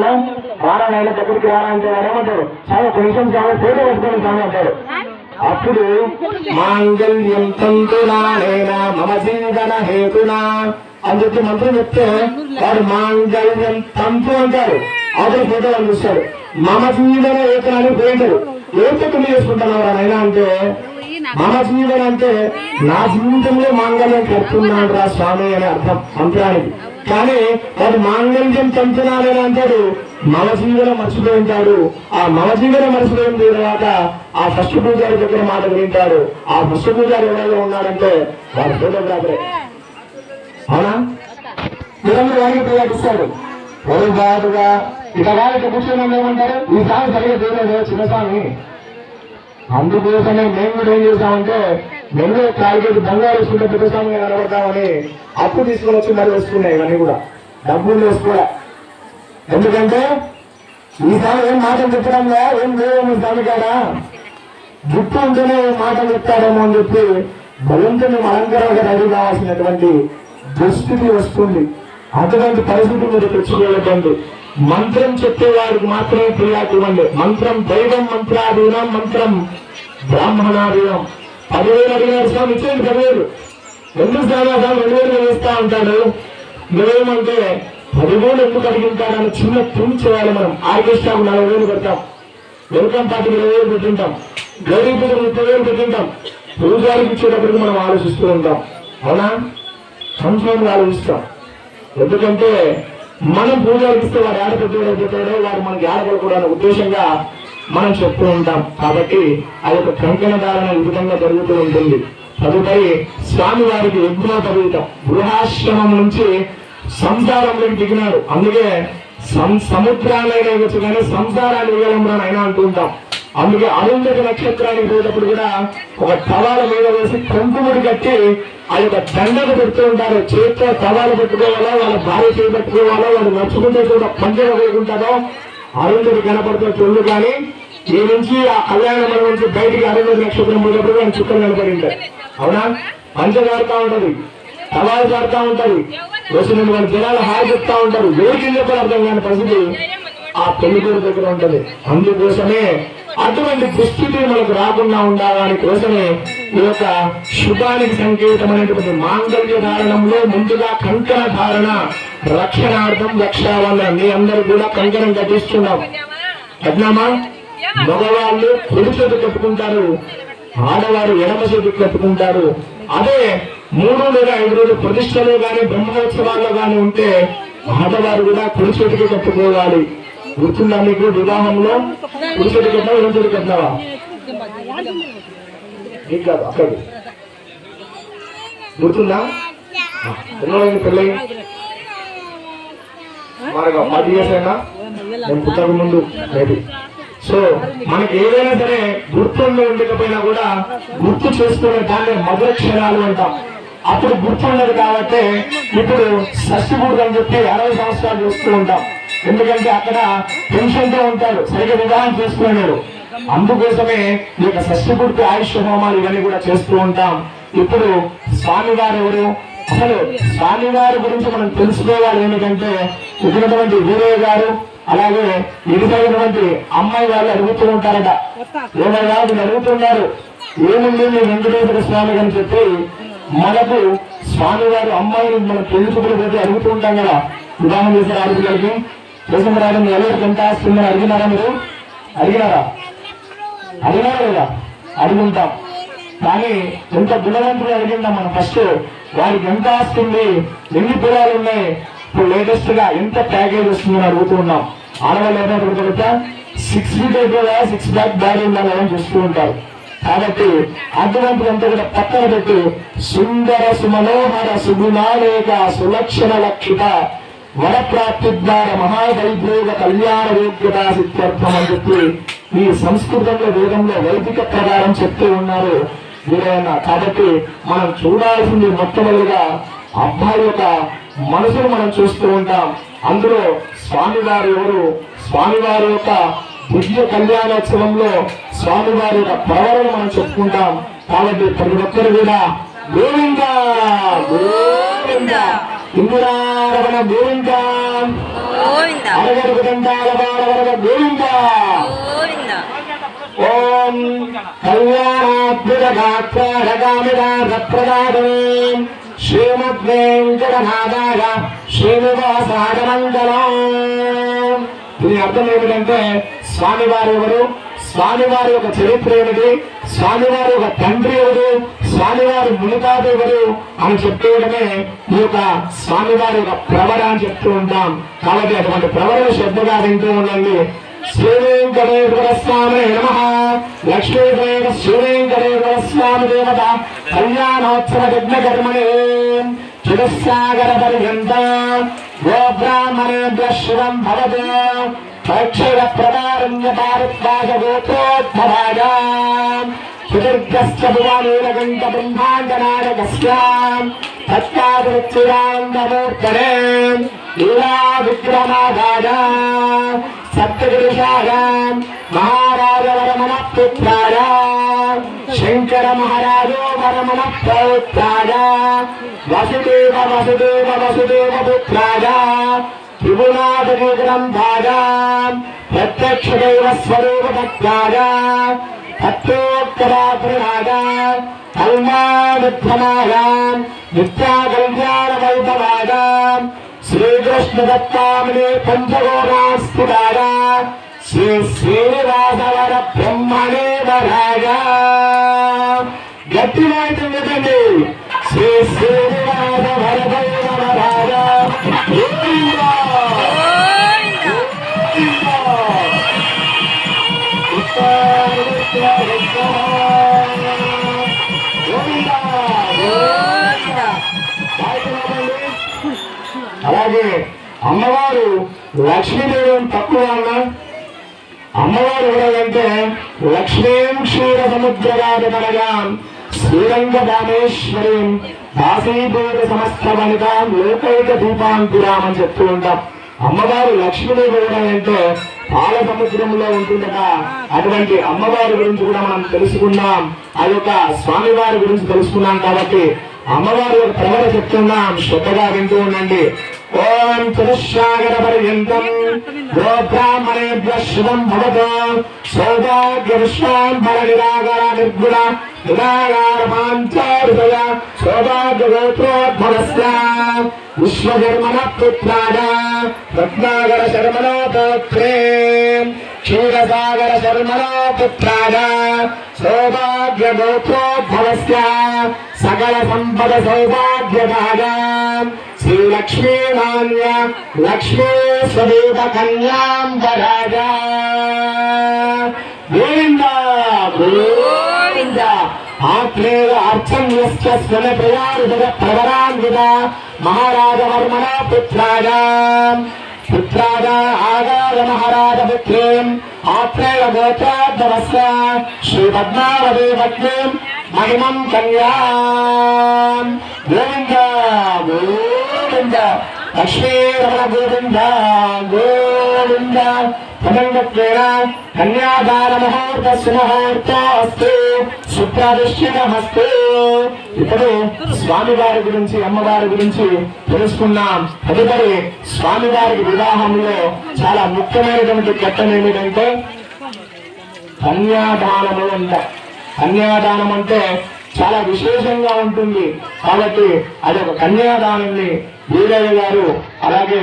వారాయణ దగ్గరికి రానంటే ఏమంటారు? చాలా కొంచెం చాలా ఫోటో పెట్టుకుని స్వామి అంటాడు అప్పుడు మాంగళ్యం తంతునానేనా మమ జీవన హేతునా? అని చెప్పి మంత్రం చెప్తే వారు మాంగళ్యం తంతు అంటారు. అతను ఫోటో చూస్తాడు. మమ జీవన హేతునాన్ని పోయింటారు. ఏం పెట్టుకుని చేసుకుంటున్నావు నాయన అంటే? మమ జీవన అంటే నా జీవితంలో మాంగళ్యం కడుతున్నాడు రా స్వామి అనే అర్థం మంత్రానికి. కానీ వాడు మాంగళ్యం తంతునాలని అంటాడు? మమ జీవన మర్చిపోయి ఉంటాడు. ఆ మమ మర్చిపోయిన తర్వాత ఆ ఫస్ట్ పూజారి దగ్గర మాట వింటాడు. ఆ ఫస్ట్ పూజారి ఎవరైనా ఉన్నాడంటే వాడు ఫోటోగ్రాఫరే. అవునా? మీరందరూ వారికి ప్రయాణిస్తాడు ఎవరు బాధగా ఇక వాళ్ళకి కూర్చొని ఏమంటారు? ఈ స్వామి సరిగా చేయలేదు చిన్న స్వామి అందుకోసమే మేము కూడా ఏం చేసామంటే మేము కాలికేసి బంగారు వేసుకుంటే పెద్దస్వామిగా కనబడతామని అప్పు తీసుకొని వచ్చి మరి వస్తున్నాయి ఇవన్నీ కూడా. డబ్బులు వేసుకోలే. ఎందుకంటే ఈ స్వామి ఏం మాటలు చెప్పడంలో ఏం లేవు స్వామి కాడా. గుర్తు ఉంటేనే ఏం మాటలు చెప్తాడేమో అని చెప్పి మేము అలంకరంగా రెడీ కావాల్సినటువంటి దుస్థితి వస్తుంది. అటువంటి పరిస్థితి మీరు తెచ్చుకోలేదండి మంత్రం చెప్పేవాడికి మాత్రమే ప్రియాకి ఇవ్వండి మంత్రం దైవం మంత్రాధీనం మంత్రం బ్రాహ్మణాధీనం. పదివేలు అడిగినారు స్వామి ఇచ్చేది పదివేలు. ఎందుకు స్వామి స్వామి రెండు వేలు వేస్తా ఉంటాడు మేమంటే పదివేలు ఎందుకు అడిగింటాడని చిన్న థింక్ చేయాలి మనం. ఆర్కెస్ట్రాకు నలభై వేలు పెడతాం. వెల్కమ్ పార్టీకి ఇరవై వేలు పెట్టింటాం. గరీబులకు ముప్పై వేలు పెట్టింటాం. పూజారికి ఇచ్చేటప్పటికి మనం ఆలోచిస్తూ ఉంటాం. అవునా? సంవత్సరంగా ఆలోచిస్తాం. ఎందుకంటే మనం పూజారికి ఇస్తే వాడు ఆడపెట్టాడో వాడు మనకి ఆడపడకూడదు అనే ఉద్దేశంగా మనం చెప్తూ ఉంటాం. కాబట్టి ఆ యొక్క కంకణ ధారణ ఈ విధంగా జరుగుతూ ఉంటుంది. తదుపరి స్వామి వారికి యజ్ఞోపవీతం. గృహాశ్రమం నుంచి సంసారంలోకి దిగినాడు. అందుకే సం- సముద్రాలైన ఇవ్వచ్చు కానీ సంసారాన్ని ఇవ్వడం అయినా అంటుంటాం అందుకే అరుంధతి నక్షత్రానికి పోయేటప్పుడు కూడా ఒక తవాల మీద వేసి కొంకుముడి కట్టి ఆ యొక్క దండకు పెడుతూ ఉంటారు. చేతితో తవాలు పెట్టుకోవాలో వాళ్ళ భార్య చేయి పెట్టుకోవాలో వాళ్ళు నడుచుకుంటే కూడా పంచడం వేయకుంటారో అరుంధతి కనపడుతూ చూడు కానీ ఈ నుంచి ఆ కళ్యాణ మండపం నుంచి బయటికి అరవై నక్షత్రం పోయినప్పుడు ఆయన చుక్కలు కనపడి ఉంటాయి అవునా? పంచ జారుతా ఉంటది. టవాలు జారుతా ఉంటది. వచ్చిన వాళ్ళ జనాలు హాయి చెప్తా ఉంటారు. ఎవరికి చెప్పాలి అర్థం కాని పరిస్థితి ఆ పెళ్ళి దగ్గర ఉంటది. అందుకోసమే అటువంటి దుస్థితి మనకు రాకుండా ఉండాలని కోసమే ఈ యొక్క శుభానికి సంకేతమైనటువంటి మాంగళ్య ధారణంలో ముందుగా కంకణ ధారణ రక్షణార్థం రక్షావల్ల మీ అందరూ కూడా కంకణం కట్టిస్తున్నాం. అజ్ఞామా మగవాళ్ళు కుడి చేతి కట్టుకుంటారు. ఆడవారు ఎడమ చేతి కట్టుకుంటారు. అదే మూడు లేదా ఐదు రోజులు ప్రతిష్టలో గాని బ్రహ్మోత్సవాల్లో గాని ఉంటే ఆడవారు కూడా కుడి చేతికి కట్టుకోవాలి. గుర్తుందా మీకు వివాహంలో? కుడి చేతి కట్టినా ఎడమ చేతి కట్టినావా నీకు కాదు అక్కడ. గుర్తుందా? ఎన్నోడైంది పెళ్ళి మనకు పది ఇయర్స్ అయినా? నేను పుట్టక ముందు మేబీ సో మనకి ఏదైనా సరే గుర్తుండి ఉండకపోయినా కూడా గుర్తు చేసుకునే దాన్ని మధుర క్షణాలు అంటాం. అప్పుడు గుర్తుండదు కాబట్టి ఇప్పుడు షష్టిపూర్తి అని చెప్పి అరవై సంవత్సరాలు చూస్తూ ఉంటాం. ఎందుకంటే అక్కడ టెన్షన్తో ఉంటాడు సరిగ్గా వివాహం చేసుకున్నాడు అందుకోసమే ఈ యొక్క షష్టిపూర్తి ఆయుష్ హోమాలు ఇవన్నీ కూడా చేస్తూ ఉంటాం. ఇప్పుడు స్వామివారు ఎవరు? అసలు స్వామివారి గురించి మనం తెలుసుకోవాలి. ఏమిటంటే ఇచ్చినటువంటి వీరయ్య గారు అలాగే ఎదురైనటువంటి అమ్మాయి వాళ్ళు అడుగుతూ ఉంటారట. ఏమయ్యా వీళ్ళు అడుగుతున్నారు ఏముంది మీ వెంకటేశ్వర స్వామి అని చెప్పి మనకు స్వామివారు అమ్మాయిని మనం పెళ్ళి చూపులు పెట్టి అడుగుతూ ఉంటాం కదా. వివాహం చేశారు ఆడపిల్లలకి దేశం రావడం ఎవరికి ఎంత వస్తుందని అడిగినారా మీరు? అడిగినారా? అడిగినారా లేదా? అడుగుంటాం. కానీ ఎంత గుణవంతుడు అడిగిందా మనం ఫస్ట్ వారికి ఎంత వస్తుంది ఎన్ని పొలాలు ఉన్నాయి? ఇప్పుడు లేటెస్ట్గా ఎంత ప్యాకేజ్ వస్తుందని అడుగుతూ ఉన్నాం. ఆడవాళ్ళు ఏమైనా సిక్స్ ఫీట్ అయిపోయా సిక్స్ బ్యాక్ బాడీ ఉండాలని అని చూస్తూ ఉంటారు. కాబట్టి అటువంటిదంతా కూడా పక్కన పెట్టి సుందర సుమనోహర సుగుణాలేక సులక్షణ లక్షిత వరప్రాప్తి ద్వారా మహావైభోగ కళ్యాణ యోగ్యత సిత్యర్థం అని చెప్పి ఈ సంస్కృతంలో వేదంలో వైదిక ప్రకారం చెప్తూ ఉన్నారు వీరైనా. కాబట్టి మనం చూడాల్సింది మొట్టమొదటిగా అబ్బాయి యొక్క మనసును మనం చూస్తూ ఉంటాం. అందులో స్వామివారు ఎవరు? స్వామివారి యొక్క దివ్య కళ్యాణోత్సవంలో స్వామివారి యొక్క ప్రవరణ మనం చెప్పుకుంటాం. కాబట్టి ప్రతి ఒక్కరు కూడా గోవింద గోవింద. ఇందిరారమణ గోవింద. అరగడుగు దండాల గోవింద. గోవింద శ్రీమద్వేంకటనాథాయ శ్రీనివాసాగమంగళం దీని అర్థం ఏమిటంటే స్వామివారు ఎవరు? స్వామివారి యొక్క చరిత్ర ఏమిటి? స్వామివారి యొక్క తండ్రి ఎవరు? స్వామివారి మునితాత ఎవరు? అని చెప్పేయడమే ఈ యొక్క స్వామివారి యొక్క ప్రవర అని చెప్తూ ఉంటాం. కాబట్టి అటువంటి ప్రవరను శ్రద్ధగా వింటూ ఉండండి. శ్రీవేంకటేశ్వర స్వామి నమ. లక్ష్మీదేవ శ్రీవేంకటేశ్వర దేవత కళ్యాణోత్సవ యజ్ఞ చిరస్సాగర పర్యంత. గోబ్రాహ్మణేభ్య శివం భారద్వాజ గోత్రోద్భవాయ. లీలా విక్రమాదాయ సప్తగిరిషాయ మహారాజ వరమణ పుత్రాయ శంకర మహారాజో వరమణ పౌత్రాయ వసుదేవ వసుదేవ వసుదేవ పుత్రాయ త్రిగుణాదగి గ్రంథాయ ప్రత్యక్ష దైవ శ్రీ శ్రీనివాసవర బ్రహ్మణే వరాయ గట్టి అయితే శ్రీ శ్రీనివాస వరదైవరాయ గోవిందా! అమ్మవారు లక్ష్మీదేవి తక్కువ అన్నా. అమ్మవారు ఎవరంటే లక్ష్మీం క్షీర సముద్రరాజమనగా శ్రీరంగ దామేశ్వరి దాసీభూత సమస్త వనిత లోకైక దీపాంకురాం అని చెప్తూ ఉంటాం. అమ్మవారు లక్ష్మీదేవి ఎవరంటే పాల సముద్రంలో ఉంటుందట. అటువంటి అమ్మవారి గురించి కూడా మనం తెలుసుకున్నాం ఆ యొక్క స్వామివారి గురించి తెలుసుకున్నాం కాబట్టి అమ్మవారి యొక్క ప్రవర చెప్తున్నాం. శ్రద్ధగా వింటూ ఉండండి. ఓం చతుశాగర పర్యంతం గోబ్రాహ్మణేభ్య శుభం భవతు. సౌభాగ్య విశ్వాం ఫల నిరాగార నిర్గుణ నిరాగార పాంచారుదయ సౌభాగ్య గోత్రోద్భవస్య విశ్వకర్మణ పుత్రాయ రత్నాగర శర్మణ పౌత్రే క్షీరసాగర శర్మణ పుత్రాయ సౌభాగ్య గోత్రోద్భవస్య సకల సంపద సౌభాగ్యదాయ. శ్రీలక్ష్మీ నాణ్య లక్ష్మీ స్వరూప కన్యాంబరాజ గోవింద గోవింద ఆత్మేయ అర్చన్యస్య స్వన ప్రయారుదర ప్రవరాన్విత మహారాజవర్మణ పుత్రాయ పుత్రాయ ఆగార మహారాజ పుత్రీం ఆత్రేయ గోత్రోద్భవస్య శ్రీ పద్మావతి పత్నీం మహిమం కన్యా గోవింద గోవింద లక్ష్మీరమణ గోవింద గోవింద. తదంగత్వేన కన్యాదాన ముహూర్త సుముహూర్త అస్తు సుప్రదిష్టితమస్తు ఇప్పుడు స్వామివారి గురించి అమ్మవారి గురించి తెలుసుకున్నాం తదుపరి స్వామివారి వివాహంలో చాలా ముఖ్యమైనటువంటి ఘట్టం ఏమిటంటే కన్యాదానము అంట. కన్యాదానం అంటే చాలా విశేషంగా ఉంటుంది. కాబట్టి అది ఒక కన్యాదానాన్ని వీరయ్య గారు అలాగే